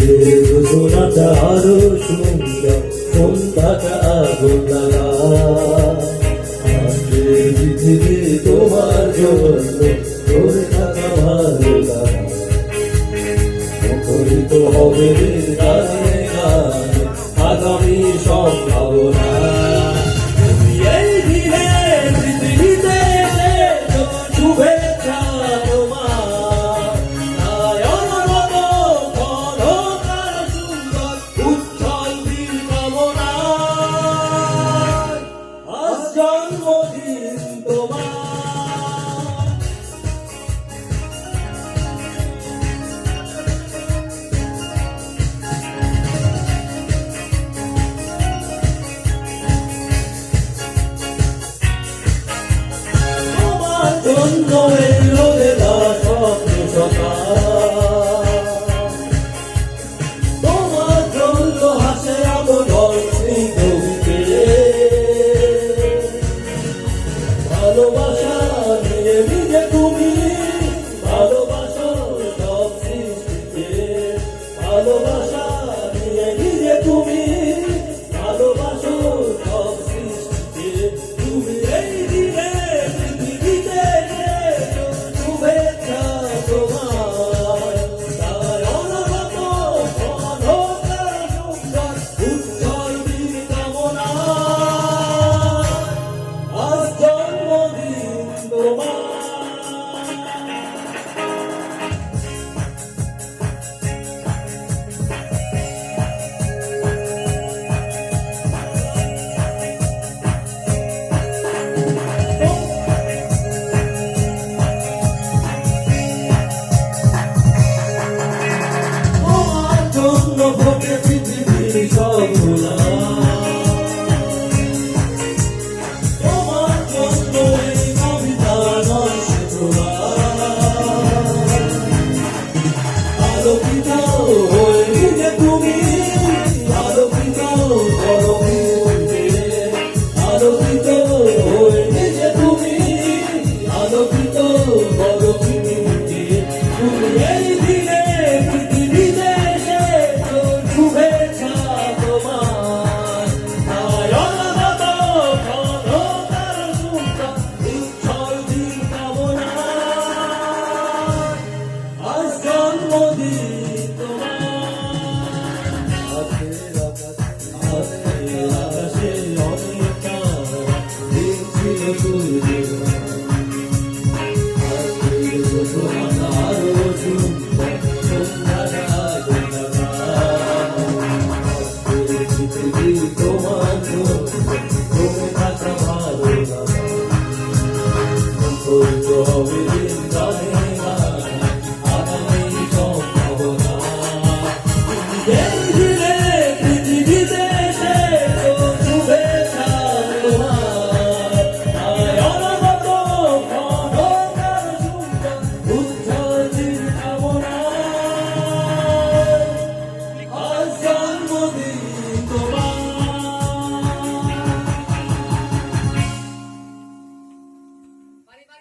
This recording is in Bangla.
ঘোষণাটা আরও সুন্দর সন্ধ্যাটা আগুন লাগা পৃথিবী তোমার জন্য আলোকিত হয়ে তুমি